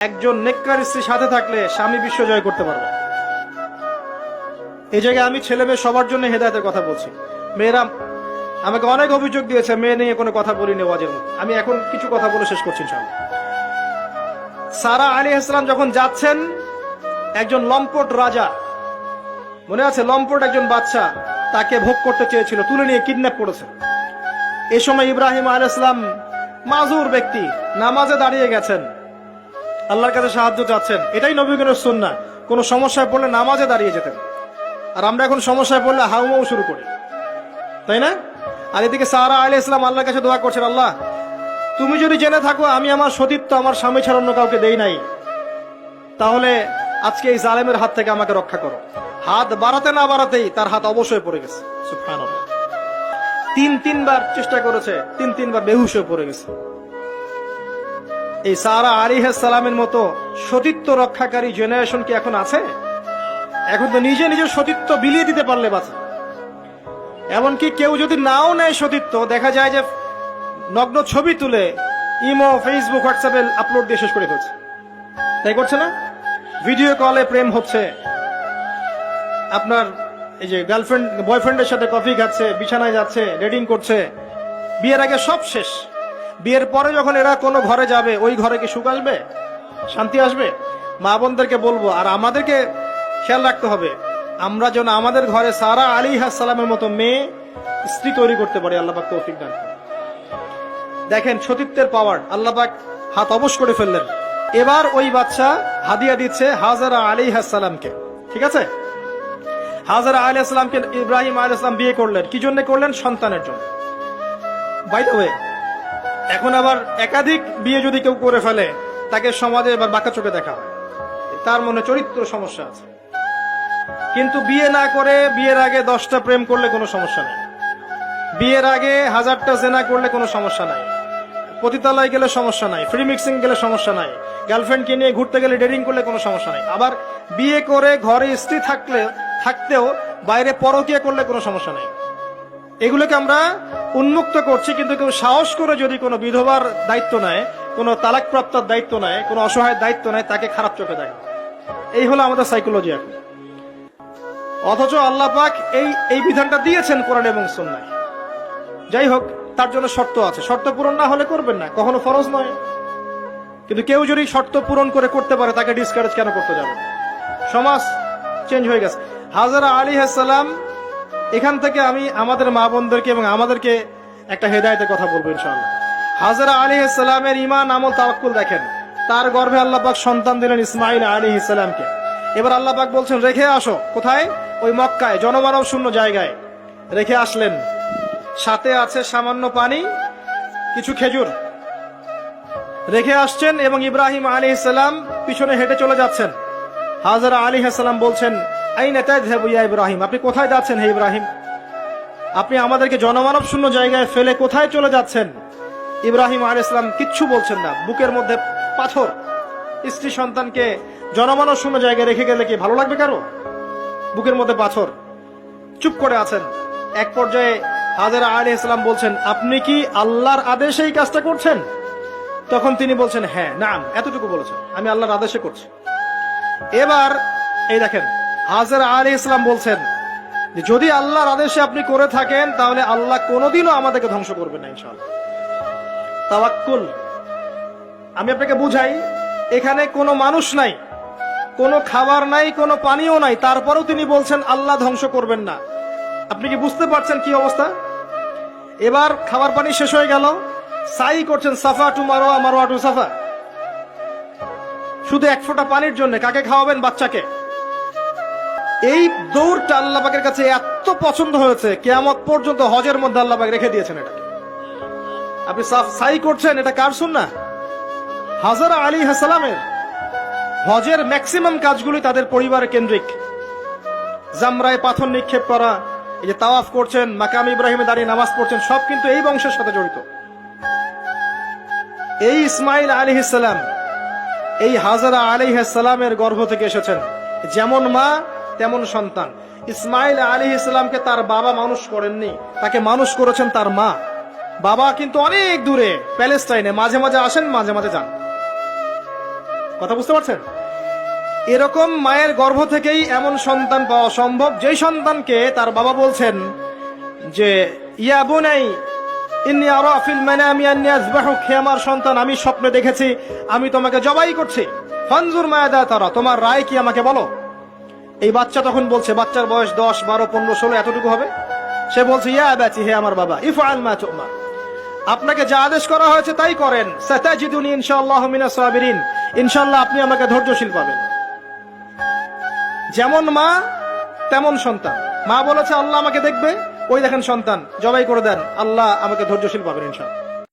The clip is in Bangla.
একজন নেককার স্ত্রী সাথে থাকলে স্বামী বিশ্ব জয় করতে পারবে। এই জায়গায় আমি ছেলে মেয়ে সবার জন্য হেদায়তের কথা বলছি। মেয়েরা আমাকে অনেক অভিযোগ দিয়েছে, মেয়ে নিয়ে কোনো কথা বলিনি ওয়াজের আমি এখন কিছু কথা বলে শেষ করছি ইনশাআল্লাহ। সারা আলী ইসলাম যখন যাচ্ছেন, একজন লম্পট রাজা, মনে আছে লম্পট একজন বাচ্চা তাকে ভোগ করতে চেয়েছিল, তুলে নিয়ে কিডন্যাপ করেছে। এ সময় ইব্রাহিম আল ইসলাম মাজুর ব্যক্তি, নামাজে দাঁড়িয়ে গেছেন। আল্লাহর কাছে সাহায্য চাচ্ছেন। এটাই নবীগণের সুন্না কোনো সমস্যায় পড়লে নামাজে দাঁড়িয়ে যেতেন আর আমরা এখন সমস্যায় পড়লে হাউমাউ শুরু করি। তাই না? আর এদিকে সারা আলী ইসলাম আল্লাহর কাছে দোয়া করছেন, আল্লাহ, তুমি যদি জেনে থাকো আমি আমার সতীত্ব আমার স্বামী ছাড়া অন্য কাউকে দেই নাই, তাহলে আজকে এই জালেমের হাত থেকে আমাকে রক্ষা করো। হাত বাড়াতে না বাড়াতেই তার হাত অবশ্যই পড়ে গেছে। তিন তিনবার চেষ্টা করেছে, তিন তিনবার বেহুশ হয়ে পড়ে গেছে। এই সারা সালামের মতো সতীত্ব রক্ষাকারী জেনারেশন কি এখন আছে? এখন তো নিজে নিজের সতীত্ব বিলিয়ে দিতে পারলে বাঁচে। এমনকি কেউ যদি নাও নেয় সতীত্ব, দেখা যায় যে নগ্ন ছবি তুলে ইমো, ফেসবুক, হোয়াটসঅ্যাপে আপলোড দিয়ে শেষ করে ফেলছে। তাই করছে না? ভিডিও কলে প্রেম হচ্ছে। আপনার এই যে গার্লফ্রেন্ড, বয়ফ্রেন্ডের সাথে কফি খাচ্ছে, বিছানায় যাচ্ছে রেডিং করছে, বিয়ের আগে সব শেষ। বিয়ের পরে যখন এরা কোনো ঘরে যাবে, ওই ঘরে কি সুখ আসবে? শান্তি আসবে? মা বোনদেরকে বলব, আর আমাদেরকে খেয়াল রাখতে হবে, আমরা যেন আমাদের ঘরে সারা আলী সালামের মতো মেয়ে, স্ত্রী তৈরি করতে পারি, আল্লাহ পাক তৌফিক দান দেখেন, সতীত্বের পাওয়ার আল্লাহ পাক হাত অবশ করে ফেললেন। এবার ওই বাচ্চা হাদিয়া দিচ্ছে হাজারা আলী সালামকে ঠিক আছে? হাজারা আলী আসলামকে ইব্রাহিম আলী আসলাম বিয়ে করলেন। কি জন্য করলেন? সন্তানের জন্য। বাই দ্য ওয়ে এখন আবার একাধিক বিয়ে যদি কেউ করে ফেলে, তাকে সমাজে এবার বাঁকা চোখে দেখা। হয় তার মনে চরিত্র সমস্যা আছে। কিন্তু বিয়ে না করে বিয়ের আগে দশটা প্রেম করলে কোনো সমস্যা নেই। বিয়ের আগে হাজারটা জেনা করলে কোনো সমস্যা নাই। পতিতালয় গেলে সমস্যা নাই ফ্রি মিক্সিং গেলে সমস্যা নাই গার্লফ্রেন্ডকে নিয়ে ঘুরতে গেলে ডেটিং করলে কোনো সমস্যা নাই। আবার বিয়ে করে ঘরে স্ত্রী থাকলে, থাকতেও বাইরে পরকিয়া করলে কোনো সমস্যা নেই। এগুলোকে আমরা উন্মুক্ত করছি, কিন্তু কেউ সাহস করে যদি কোনো বিধবার দায়িত্ব নেয়, কোনো তালাকপ্রাপ্তর দায়িত্ব নেয়, কোনো অসহায়ের দায়িত্ব নেয়, তাকে খারাপ চোখে দেয় এই হলো আমাদের সাইকোলজি এখন। অথচ আল্লাহ পাক এই এই বিধানটা দিয়েছেন কোরআন এবং সন্ন্যায় যাই হোক, তার জন্য শর্ত আছে। শর্ত পূরণ না হলে করবেন না। কখনো ফরজ নয়। কিন্তু কেউ যদি শর্ত পূরণ করে করতে পারে, তাকে ডিসকারেজ কেন করতে যাবে? সমাজ চেঞ্জ হয়ে গেছে। হাজারা আলী সালাম এখান থেকে আমি আমাদের মা বোনদেরকে এবং আমাদেরকে একটা হেদায়তের কথা বলব ইনশাআল্লাহ। হাজারা আলী সালামের ইমান আমল, তাওয়াক্কুল দেখেন। তার গর্ভে আল্লাহ পাক সন্তান দিলেন ইসমাইল আলী সালামকে। এবার আল্লাহ পাক বলছেন, রেখে আসো। কোথায়? ওই মক্কায়, জনমানব শূন্য জায়গায়। রেখে আসলেন। সাথে আছে সামান্য পানি, কিছু খেজুর। রেখে আসছেন এবং ইব্রাহিম আলী ইসলাম পিছনে হেঁটে চলে যাচ্ছেন। হাজারা আলী হাসালাম বলছেন আই নেতায় ইয়া ইব্রাহিম? আপনি কোথায় যাচ্ছেন হে ইব্রাহিম? আপনি আমাদেরকে জনমানব শূন্য জায়গায় ফেলে কোথায় চলে যাচ্ছেন? ইব্রাহিম আলী ইসলাম কিচ্ছু বলছেন না। বুকের মধ্যে পাথর। স্ত্রী সন্তানকে জনমানব শূন্য জায়গায় রেখে গেলে কি ভালো লাগবে কারও? বুকের মধ্যে পাথর। চুপ করে আছেন। এক পর্যায়ে হাজারা আলী ইসলাম বলছেন, আপনি কি আল্লাহর আদেশে এই কাজটা করছেন? তখন তিনি বলছেন হ্যাঁ না এতটুকু বলেছেন। আমি আল্লাহর আদেশে করছি। এবার এই দেখেন হাজার আলী ইসলাম বলছেন যদি আল্লাহর আদেশে আপনি করে থাকেন, তাহলে আল্লাহ কোনোদিনও আমাদেরকে ধ্বংস করবেন না, ইনশাআল্লাহ। তাওয়াক্কুল। আমি আপনাকে বুঝাই, এখানে কোনো মানুষ নাই, কোনো খাবার নাই, কোনো পানিও নাই, তারপরেও তিনি বলছেন, আল্লাহ ধ্বংস করবেন না। আপনি কি বুঝতে পারছেন কি অবস্থা? এবার খাবার পানি শেষ হয়ে গেল, সাই করছেন, Safa to Marwa Marwa to Safa. শুধু এক ফোঁটা পানির জন্য, কাকে খাওয়াবেন বাচ্চাকে? এই দৌড়টা আল্লাপাকের কাছে এত পছন্দ হয়েছে, কেয়ামত পর্যন্ত হজের মধ্যে আল্লাপাক রেখে দিয়েছেন এটা আপনি সাই করছেন, এটা কার শুন না হাজারা আলী হাসালামের হজের ম্যাক্সিমাম কাজগুলি তাদের পরিবারের কেন্দ্রিক। জামরায় পাথর নিক্ষেপ করা, এই যে তাওয়াফ করছেন, মাকাম ইব্রাহিমে দাঁড়িয়ে নামাজ পড়ছেন, সব কিন্তু এই বংশের সাথে জড়িত। এই ইসমাইল আলী ইসলাম এই হাজারা আলী সালামের গর্ভ থেকে এসেছেন। যেমন মা তেমন সন্তান। ইসমাইল আলী ইসলামকে তার বাবা মানুষ করেননি, তাকে মানুষ করেছেন তার মা। বাবা কিন্তু অনেক দূরে, প্যালেস্টাইনে। মাঝে মাঝে আসেন, মাঝে মাঝে যান। কথা বুঝতে পারছেন? এরকম মায়ের গর্ভ থেকেই এমন সন্তান পাওয়া সম্ভব। যেই সন্তানকে তার বাবা বলছেন যে, ইয়া বুনাই, ইন্নি আরা ফিল মানামি আন্নি আযবাহুক হে আমার সন্তান, আমি স্বপ্নে দেখেছি, আমি তোমাকে জবাই করছি। ফানজুর মায়াদা তারা, তোমার রায় কি আমাকে বলো? এই বাচ্চা তখন বলছে, বাচ্চার বয়স দশ, বারো, পনেরো, ষোলো, এতটুকু হবে? সে বলছে, ইয়া আবাতি হে আমার বাবা ইফ আল মা আপনাকে যা আদেশ করা হয়েছে তাই করেন। সাতাজিদুনি ইনশাআল্লাহ সাবিরিন। ইনশাআল্লাহ আপনি আমাকে ধৈর্যশীল পাবেন। যেমন মা, তেমন সন্তান। মা বলেছে, আল্লাহ আমাকে দেখবে। ওই দেখেন সন্তান, জবাই করে দেন। আল্লাহ আমাকে ধৈর্যশীল পাবেন ইনশাআল্লাহ।